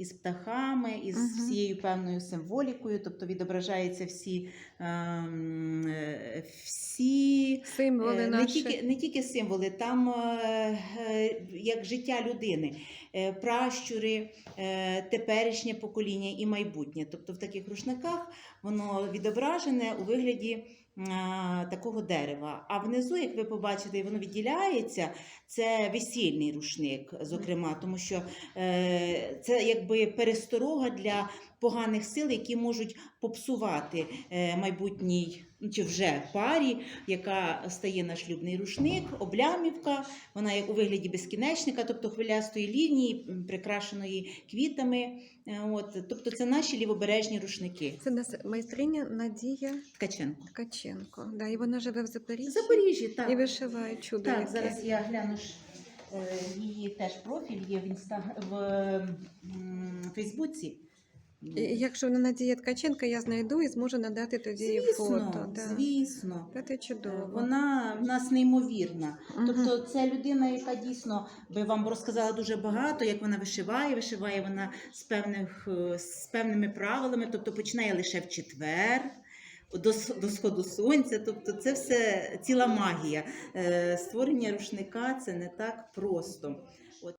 із птахами, із Мгм. всією певною символікою, тобто відображаються всі, е, всі Символи Е, Не наші. тільки, не тільки символи, там е, е, як життя людини, е, пращури, е, теперішнє покоління і майбутнє. Тобто в таких рушниках воно відображене у вигляді такого дерева. А внизу, як ви побачите, воно відділяється, це весільний рушник, зокрема, тому що е, це якби пересторога для поганих сил, які можуть попсувати е, майбутній чи вже парі, яка стає на шлюбний рушник, облямівка, вона як у вигляді безкінечника, тобто хвилястої лінії, прикрашеної квітами. Е, От, тобто це наші лівобережні рушники. Це нас майстриня Надія Ткаченко. Ткаченко. Да, і вона живе в Запоріжжі Запоріжжі, так. і вишиває чудо. Так, яке. зараз я гляну ж е, її теж профіль є в інста в Фейсбуці. Якщо вона Надія Ткаченко, я знайду і зможу надати тоді Звісно, фото. Да. звісно. Та чудово. Вона в нас неймовірна. Мгм. Тобто це людина, яка дійсно би вам розказала дуже багато, як вона вишиває. Вишиває вона з певних е, з певними правилами, тобто починає лише в четвер. До, до сходу сонця, тобто це все ціла магія. Е, Створення рушника це не так просто. От